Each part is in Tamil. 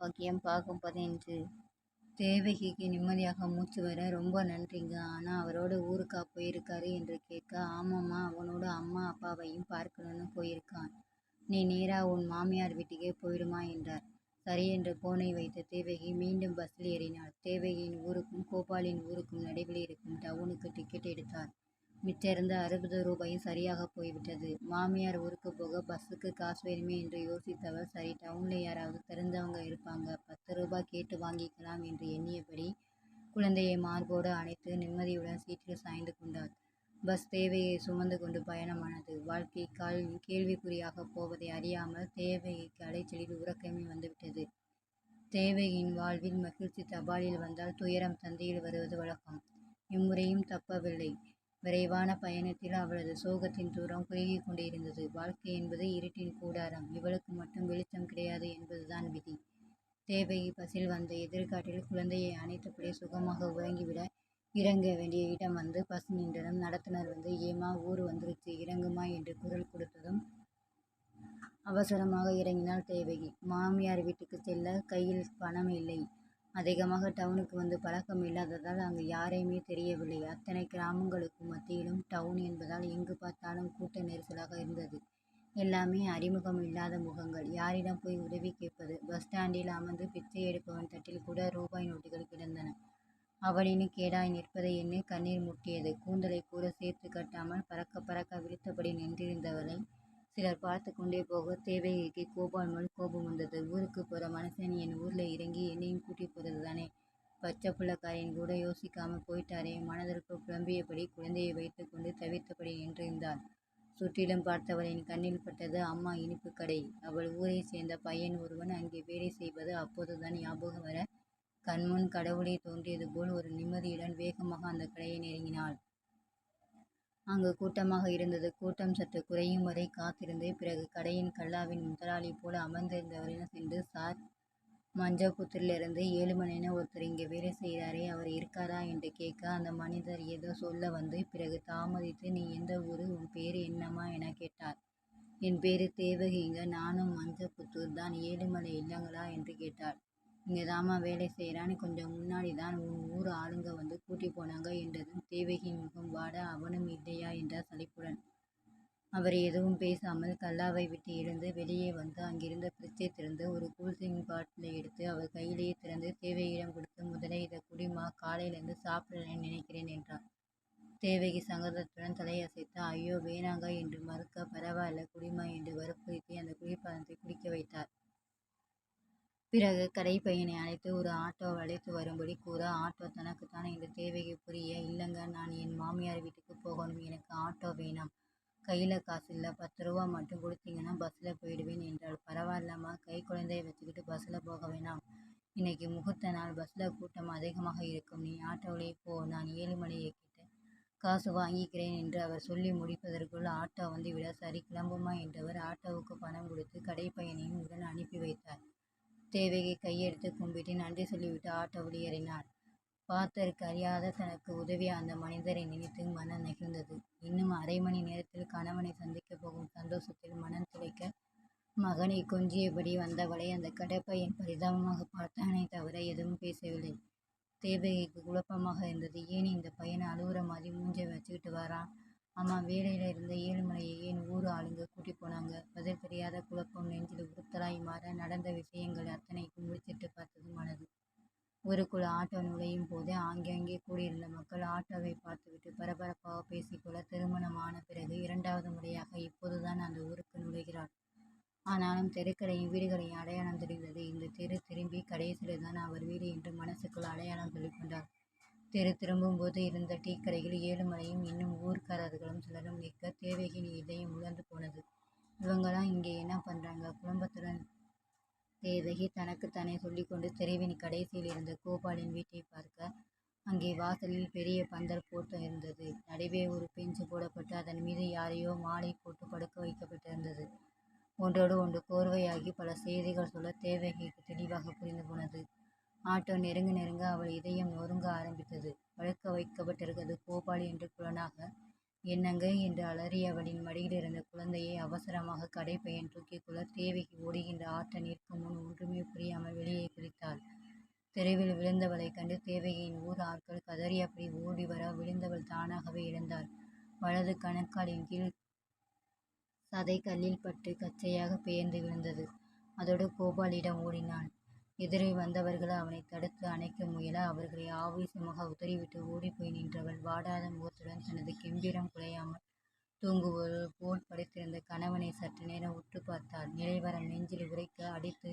வாக்கியம் பார்க்கும்போது பதினஞ்சு தேவகிக்கு நிம்மதியாக மூச்சு வர ரொம்ப நன்றிங்க. ஆனால் அவரோட ஊருக்கா போயிருக்காரு என்று கேட்க ஆமாம்மா அவனோட அம்மா அப்பாவையும் பார்க்கணும்னு போயிருக்கான். நீ நேராக உன் மாமியார் வீட்டுக்கே போயிடுமா என்றார். சரி என்று போனை வைத்த தேவகி மீண்டும் பஸ்ஸில் ஏறினாள். தேவகியின் ஊருக்கும் கோபாலின் ஊருக்கும் நடுவில் இருக்கும் டவுனுக்கு டிக்கெட் எடுத்தார். மிச்சிருந்த அறுபது ரூபாயும் சரியாக போய்விட்டது. மாமியார் ஊருக்கு போக பஸ்ஸுக்கு காசு வேணுமே என்று யோசித்தவர். சரி டவுனில் யாராவது தெரிஞ்சவங்க இருப்பாங்க. பத்து ரூபாய் கேட்டு வாங்கிக்கலாம் என்று எண்ணியபடி குழந்தையை மார்போடு அணைத்து நிம்மதியுடன் சீட்டில் சாய்ந்து கொண்டார். பஸ் தேவையை சுமந்து கொண்டு பயணமானது. வாழ்க்கை கால் கேள்விக்குறியாக போவதை அறியாமல் தேவைக்கு அலைச்சலில் உறக்கமே வந்துவிட்டது. தேவையின் வாழ்வில் மகிழ்ச்சி தபாலில் வந்தால் துயரம் தந்தையில் வருவது வழக்கம். இம்முறையும் தப்பவில்லை. விரைவான பயணத்தில் அவளது சோகத்தின் தூரம் குறுகி கொண்டிருந்தது. வாழ்க்கை என்பது இருட்டின் கூடாரம். இவளுக்கு மட்டும் வெளிச்சம் கிடையாது என்பதுதான் விதி. தேவகி பஸ்ஸில் வந்த எதிர்காட்டில் குழந்தையை அணைத்தபடி சுகமாக உறங்கிவிட இறங்க வேண்டிய இடம் வந்து பஸ் நின்றதும் நடத்துனர் வந்து ஏமா ஊர் வந்துருச்சு இறங்குமா என்று குரல் கொடுத்ததும் அவசரமாக இறங்கினாள் தேவகி மாமியார் வீட்டுக்கு செல்ல கையில் பணம் இல்லை. அதிகமாக டவுனுக்கு வந்து பழக்கம் இல்லாததால் அங்கு யாரையுமே தெரியவில்லை. அத்தனை கிராமங்களுக்கு மத்தியிலும் டவுன் என்பதால் எங்கு பார்த்தாலும் கூட்ட நெரிசலாக இருந்தது. எல்லாமே அறிமுகம் இல்லாத முகங்கள். யாரிடம் போய் உதவி கேட்பது? பஸ் ஸ்டாண்டில் அமர்ந்து பிச்சை எடுப்பவன் தட்டில் கூட ரூபாய் நோட்டுகள் கிடந்தன. அவளினு கேடாய் நிற்பதை எண்ணி கண்ணீர் முட்டியது. கூந்தலை கூட சேர்த்து கட்டாமல் பறக்க பறக்க விழுத்தபடி நின்றிருந்தவளை சிலர் பார்த்து கொண்டே போக தேவகிக்கு கோபால் மேல் கோபம் வந்தது. ஊருக்கு போகிற மனுஷன் என் ஊரில் இறங்கி என்னையும் கூட்டி போகிறது தானே பச்சை பிள்ளைக்காரின் கூட யோசிக்காம போயிட்டாரே. மனதிற்குள் புலம்பியபடி குழந்தையை வைத்துக்கொண்டு தவிர்த்தபடி நின்றிருந்தாள் சுற்றிலும் பார்த்தவளின் கண்ணில் பட்டது அம்மா இனிப்பு கடை. அவள் ஊரை சேர்ந்த பையன் ஒருவன் அங்கே வேலை செய்வது அப்போதுதான் ஞாபகம் வர கண்முன் கடவுளை தோன்றியது போல் ஒரு நிம்மதியுடன் வேகமாக அந்த கடையை நெருங்கினாள். அங்கு கூட்டமாக இருந்தது. கூட்டம் சற்று குறையும் வரை காத்திருந்து பிறகு கடையின் கல்லாவின் முதலாளி போல அமர்ந்திருந்தவரிடம் சென்று சார் மஞ்சப்புத்தூரிலிருந்து ஏழு ஒருத்தர் இங்கே வேலை செய்கிறாரே அவர் இருக்காரா? என்று கேட்க அந்த மனிதர் ஏதோ சொல்ல வந்து பிறகு தாமதித்து நீ எந்த ஊர் உன் பேர் என்னம்மா? என கேட்டார். என் பேரு தேவகிங்க. நானும் மஞ்சப்புத்தூர் தான் ஏழுமலை இல்லைங்களா? என்று கேட்டார். இங்கே தாம்மா வேலை செய்கிறான்னு கொஞ்சம் முன்னாடி தான் உன் ஊர் ஆளுங்க வந்து கூட்டி போனாங்க என்றதும் தேவகி முகம் வாட அவனும் இல்லையா என்றார் சலிப்புடன். அவர் எதுவும் பேசாமல் கல்லாவை விட்டு எழுந்து வெளியே வந்து அங்கிருந்த பிரிச்சை திறந்து ஒரு கூல்சிங் பாட்டிலை எடுத்து அவர் கையிலேயே திறந்து தேவகியிடம் கொடுத்து முதலே இதை குடிமா காலையிலேருந்து சாப்பிட நினைக்கிறேன் என்றார். தேவகி சங்கதத்துடன் தலையசைத்து ஐயோ வேணாங்க என்று மறுக்க பரவாயில்ல குடிமா என்று வற்புறுத்தி அந்த குளிர்பானத்தை குடிக்க வைத்தார். பிறகு கடைப்பையனை அழைத்து ஒரு ஆட்டோவை அழைத்து வரும்படி கூற ஆட்டோ தனக்குத்தான் இந்த தேவையை புரிய இல்லைங்க நான் என் மாமியார் வீட்டுக்கு போகணும் எனக்கு ஆட்டோ வேணாம். கையில் காசு இல்லை பத்து ரூபா மட்டும் கொடுத்தீங்கன்னா பஸ்ஸில் போயிடுவேன் என்றால் பரவாயில்லம்மா கை குழந்தையை வச்சுக்கிட்டு பஸ்ஸில் போக வேணாம். இன்னைக்கு முகூர்த்த நாள் பஸ்ஸில் கூட்டம் அதிகமாக இருக்கும். நீ ஆட்டோவிலே போ நான் ஏழு மணியை கிட்ட காசு வாங்கிக்கிறேன் என்று அவர் சொல்லி முடிப்பதற்குள் ஆட்டோ வந்து விட சரி கிளம்புமா என்றவர் ஆட்டோவுக்கு பணம் கொடுத்து கடைப்பையனையும் உடன் அனுப்பி வைத்தார். தேவகி கையெடுத்து கும்பிட்டு நன்றி சொல்லிவிட்டு ஆட்டோவில் ஏறினார் பார்த்தருக்கு அறியாத தனக்கு உதவிய அந்த மனிதரை நினைத்து மனம் நெகிழ்ந்தது. இன்னும் அரை மணி நேரத்தில் கணவனை சந்திக்கப் போகும் சந்தோஷத்தில் மனம் துளைக்க மகனை கொஞ்சியபடி வந்தவளை அந்த கடப்பையன் பரிதாபமாக பார்த்தானே தவிர எதுவும் பேசவில்லை. தேவகிக்கு குழப்பமாக இருந்தது. ஏன் இந்த பையனை அழுகுற மாதிரி மூஞ்சை வச்சுக்கிட்டு வரான்? அம்மா வேலையில் இருந்த ஏழுமலையை என் ஊர் ஆளுங்க கூட்டி போனாங்க? பதில் தெரியாத குழப்பம் நெஞ்சில் உறுத்தலாய் மாற நடந்த விஷயங்கள் அத்தனைக்கும் முடிச்சிட்டு பார்த்தது மனது. ஊருக்குள் ஆட்டோ நுழையும் போது ஆங்காங்கே கூடியிருந்த மக்கள் ஆட்டோவை பார்த்துவிட்டு பரபரப்பாக பேசிக்கொள்ள திருமணமான பிறகு இரண்டாவது முறையாக இப்போதுதான் அந்த ஊருக்கு நுழைகிறார் ஆனாலும் தெருக்கடையும் வீடுகளையும் அடையாளம் தெரிந்தது இந்த தெரு திரும்பி கடைசியில்தான் அவர் வீடு என்று மனசுக்குள் அடையாளம் சொல்லிக்கொண்டார் தெரு திரும்பும்போது இருந்த டீக்கடையில் ஏழுமலையும் இன்னும் ஊர்க்காரர்களும் சிலரும் நிற்க தேவகியின் இதயம் உழந்து போனது. இவங்கெல்லாம் இங்கே என்ன பண்ணுறாங்க குடும்பத்துடன் தேவகி தனக்குத்தானே சொல்லிக்கொண்டு தெருவின் கடைசியில் இருந்த கோபாலின் வீட்டை பார்க்க அங்கே வாசலில் பெரிய பந்தல் போட்டு இருந்தது. நடுவே ஒரு பெஞ்சு போடப்பட்டு அதன் மீது யாரையோ மாலை போட்டு படுக்க வைக்கப்பட்டிருந்தது. ஒன்றோடு ஒன்று கோர்வையாகி பல செய்திகள் சொல்ல தேவகிக்கு தெளிவாக புரிந்து போனது. ஆட்டோ நெருங்க நெருங்க அவள் இதயம் நொறுங்க ஆரம்பித்தது. படுக்க வைக்கப்பட்டிருக்கிறது. கோபால் என்று குலனாக என்னங்க? என்று அலறியவளின் மடியில் இருந்த குழந்தையை அவசரமாக கடைப்பையன் தூக்கிக் கொள்ள தேவைக்கு ஓடுகின்ற ஆட்ட நிற்கும் முன் ஒன்றுமே புரியாமல் வெளியே தெருவில் விழுந்தவளைக் கண்டு தேவகியின் ஊர் ஆட்கள் கதறியபடி ஓடி வர விழுந்தவள் தானாகவே இழந்தார் வலது கணக்காலின் கீழ் சதை கல்லில் பட்டு கச்சையாகப் பெயர்ந்து விழுந்தது. அதோடு கோபாலிடம் ஓடினான். எதிரே வந்தவர்கள் அவனைத் தடுத்து அணைக்க முயல, அவர்களை ஆவேசமாக உதறிவிட்டு ஓடிப்போய் நின்றவள், வாடாத முகத்துடன் தனது கெம்பீரம் குலையாமல் தூங்குவது போல் படுத்திருந்த கணவனை சற்று நேரம் உற்றுப் பார்த்தாள். நிலைவரம் நெஞ்சில் உறைக்க, அடித்து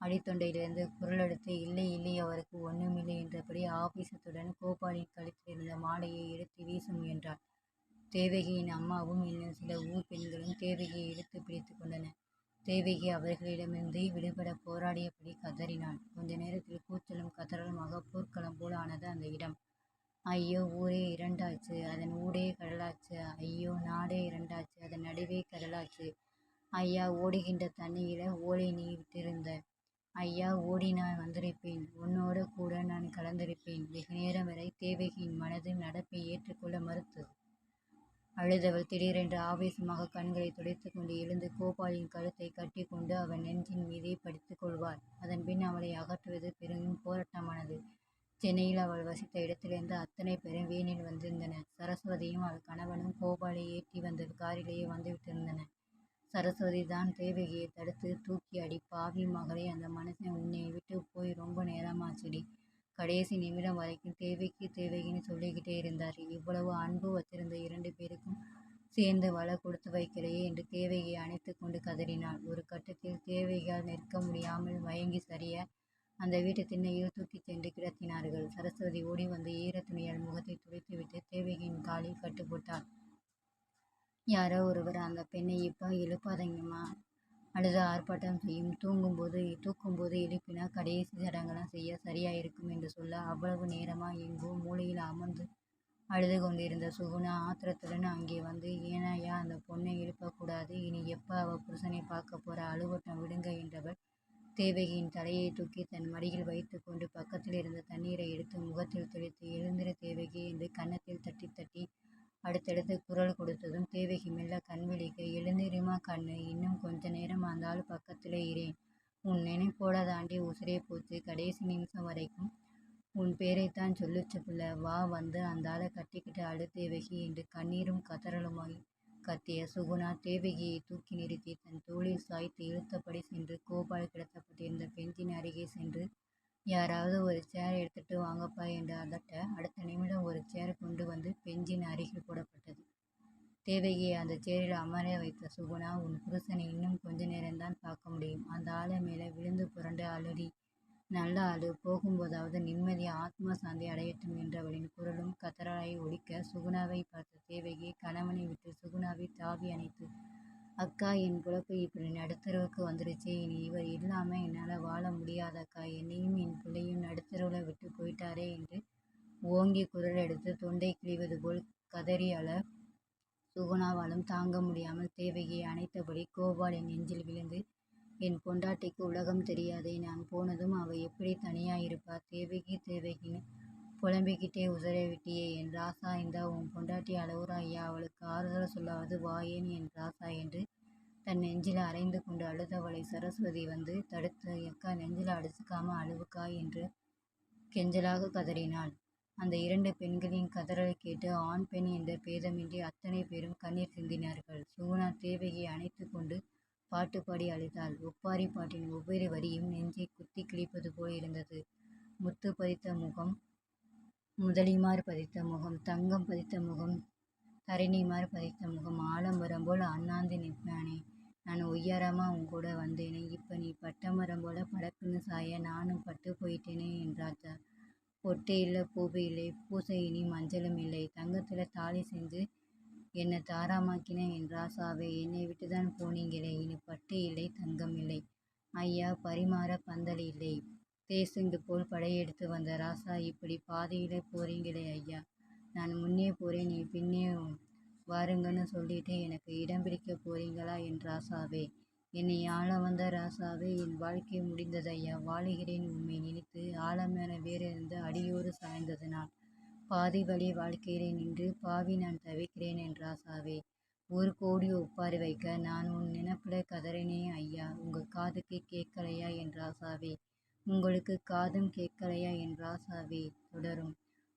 அடித்தொண்டையிலிருந்து குரலெடுத்து, இல்லை இல்லை அவருக்கு ஒண்ணுமில்லை என்றபடி ஆவேசத்துடன் கோபாலின் கழுத்திலிருந்த மாலையை எடுத்து வீச முயன்றாள். தேவகியின் அம்மாவும் இன்னும் சில ஊர்ப் பெண்களும் தேவகியை இழுத்துப் பிடித்துக் கொண்டனர். தேவகி அவர்களிடமிருந்து விடுபட போராடியபடி கதறினாள். கொஞ்ச நேரத்தில் கூச்சலும் கதறலுமாக போர்க்களம் போல் ஆனது அந்த இடம். ஐயோ ஊரே இரண்டாச்சு. அதன் ஊடே கடலாச்சு. ஐயோ நாடே இரண்டாச்சு. அதன் நடுவே கடலாச்சு. ஐயா ஓடுகின்ற தண்ணியில ஓலை நீ விட்டிருந்த ஐயா ஓடி நான் வந்திருப்பேன். உன்னோட கூட நான் கலந்திருப்பேன். வெகுநேரம் வரை தேவகியின் மனது நடப்பை ஏற்றுக்கொள்ள மறுத்தது. அழுதவள் திடீரென்று ஆவேசமாக கண்களைத் துடைத்து கொண்டு எழுந்து கோபாலின் கழுத்தை கட்டி கொண்டு அவன் நெஞ்சின் மீதே படித்துக் கொள்வாள். அதன்பின் அவளை அகற்றுவது பெரும் போராட்டமானது. சென்னையில் அவள் வசித்த இடத்திலிருந்து அத்தனை பேரும் வேனில் வந்திருந்தன சரஸ்வதியும் அவள் கணவனும் கோபாலை ஏற்றி வந்த காரிலேயே வந்துவிட்டிருந்தன சரஸ்வதி தான் தேவகியை தடுத்து தூக்கி அடி பாவி மகளே அந்த மனுஷன் உன்னை விட்டு போய் ரொம்ப நேரமாச்சுடி. கடைசி நிமிடம் வரைக்கும் தேவைக்கு தேவைன்னு சொல்லிக்கிட்டே இருந்தார் இவ்வளவு அன்பு வச்சிருந்த இரண்டு பேருக்கும் சேர்ந்து வலை கொடுத்து வைக்கலையே என்று தேவையை அணைத்து கொண்டு கதறினாள். ஒரு கட்டத்தில் தேவகியால் நிற்க முடியாமல் மயங்கி சரிய, அந்த வீட்டு திண்ணையில் தூக்கிச் சென்று கிடத்தினார்கள். சரஸ்வதி ஓடி வந்து ஈரத் துணியால் துடைத்துவிட்டு தேவகியின் காலில் கட்டுப்பட்டாள் யாரோ ஒருவர் அந்த பெண்ணை இப்போ எழுப்பாதீங்கம்மா. அழுது ஆர்ப்பாட்டம் செய்யும். தூங்கும்போது தூக்கும்போது எழுப்பினா கடைசி சடங்கெல்லாம் செய்ய சரியாயிருக்கும் என்று சொல்ல, அவ்வளவு நேரமா எங்கோ மூலையில் அமர்ந்து அழுது கொண்டிருந்த சுகுணா ஆத்திரத்துடன் அங்கே வந்து, ஏனாய்யா அந்த பொண்ணை எழுப்பக்கூடாது இனி எப்போ அவள் புருஷனை பார்க்க போற அழுவட்டம் விடுங்க என்றவள் தேவகியின் தலையை தூக்கி தன் மடியில் வைத்துக்கொண்டு கொண்டு பக்கத்திலிருந்த தண்ணீரை எடுத்து முகத்தில் தெளித்து, எழுந்திரு தேவகி என்று கன்னத்தில் தட்டித் தட்டி அடுத்தடுத்து குரல் கொடுத்ததும் தேவகி மெல்ல கண் விழிக்க, எழுந்திரிமா கண்ணு. இன்னும் கொஞ்ச நேரம் அந்தாளு பக்கத்திலே இரேன். உன் நினைப்போட தாண்டி உசிரே போச்சு. கடைசி நிமிஷம் வரைக்கும் உன் பேரைத்தான் சொல்லுச்சு பிள்ளை வா வந்து அந்தாள கட்டிக்கிட்டு அழு தேவகி என்று கண்ணீரும் கதறலுமாய் கத்திய சுகுணா தேவகியை தூக்கி நிறுத்தி தன் தோளில் சாய்த்து இழுத்தபடி சென்று கோபால் கிடத்தப்பட்டிருந்த பெஞ்சின் அருகே சென்று, யாராவது ஒரு சேர் எடுத்துட்டு வாங்கப்பா என்று அதட்ட, அடுத்த நிமிடம் ஒரு சேர் கொண்டு வந்து பெஞ்சின் அருகில் போடப்பட்டது. தேவகியை அந்த சேரில் அமர வைத்த சுகுணா, உன் புருஷனை இன்னும் கொஞ்ச நேரம்தான் பார்க்க முடியும். அந்த ஆளை மேலே விழுந்து புரண்டு அழுடி. நல்ல அழு. போகும்போதாவது நிம்மதியா ஆத்மா சாந்தி அடையட்டும் என்றவளின் குரலும் கதறலாய் ஒழிக்க சுகுணாவைப் பார்த்த தேவகி கணவனை விட்டு சுகுணாவை தாவி அணைத்து, அக்கா என் பிழப்பு இப்படி நடுத்தெருவுக்கு வந்துடுச்சு இனி இவர் இல்லாமல் என்னால் வாழ முடியாதக்கா. என்னையும் என் பிள்ளையும் நடுத்தருவில் விட்டு போயிட்டாரே என்று ஓங்கி குரல் எடுத்து தொண்டை கிழிவது போல் கதறி அழ, சுகுணாவாலும் தாங்க முடியாமல் தேவகியை அணைத்தபடி கோபாலின் நெஞ்சில் விழுந்து, என் பொண்டாட்டிக்கு உலகம் தெரியாதே. நான் போனதும் அவள் எப்படி தனியாக இருப்பா. தேவகி தேவகின்னு புலம்பிக்கிட்டே உசுர விட்டியே என் ராசா. இந்தா உன் பொண்டாட்டி அளவுரா ஐயா. அவளுக்கு ஆறுதல் சொல்லாவது வாயேன் என் ராசா என்று தன் நெஞ்சில் அறைந்து கொண்டு அழுதவளை சரஸ்வதி வந்து தடுத்து, எக்கா நெஞ்சில் அடிச்சுக்காம அழுவுக்கா என்று கெஞ்சலாகக் கதறினாள். அந்த இரண்டு பெண்களின் கதறலை கேட்டு ஆண் பெண் என்ற பேதமின்றி அத்தனை பேரும் கண்ணீர் சிந்தினார்கள். சுகுணா தேவகியை அணைத்து கொண்டு பாட்டு பாடி அழுதாள். ஒப்பாரி பாட்டின் ஒவ்வொரு வரியும் நெஞ்சை குத்தி கிழிப்பது போல் இருந்தது. முத்து பதித்த முகம் முதலிமார் பதித்த முகம் தங்கம் பதித்த முகம் தரணிமார் பதித்த முகம் ஆலம்பரம் போல் அண்ணாந்து நிற்பானே நான் உயரமாக உன் கூட வந்தேனே. இப்போ நீ பட்டமரம் போல படக்குன்னு சாய நானும் பட்டு போயிட்டேனே என்றாச்சா ராஜா. பொட்டு பூவு இல்லை பூசை இனி மஞ்சளும் இல்லை. தங்கத்தில் தாலி செஞ்சு என்னை தாராமாக்கினேன் என் ராசாவே. என்னை விட்டுத்தான் போனீங்களே. இனி பட்டு இல்லை தங்கம் இல்லை. ஐயா பரிமாற பந்தல் இல்லை. தேசுண்டு போல் படையெடுத்து வந்த ராசா இப்படி பாதியில போறீங்களே ஐயா. நான் முன்னே போறேன் நீ பின்னே வாருங்கன்னு சொல்லிட்டு எனக்கு இடம் பிடிக்கப் போறீங்களா என் ராசாவே. என்னை ஆள வந்த ராசாவே என் வாழ்க்கை முடிந்ததையா. வாழுகிறேன் உண்மை நினைத்து ஆலமர வேறிருந்து அடியோடு சாய்ந்ததனால். பாதி வழி வாழ்க்கையிலே நின்று பாவி நான் தவிக்கிறேன் என் ராசாவே. ஒரு கோடி ஒப்பாரி வைக்க நான் உன் நினப்புல கதறினே ஐயா. உங்கள் காதுக்கு கேட்கலையா என் ராசாவே. உங்களுக்கு காதும் கேட்கலையா என் ராசாவே தொடரும்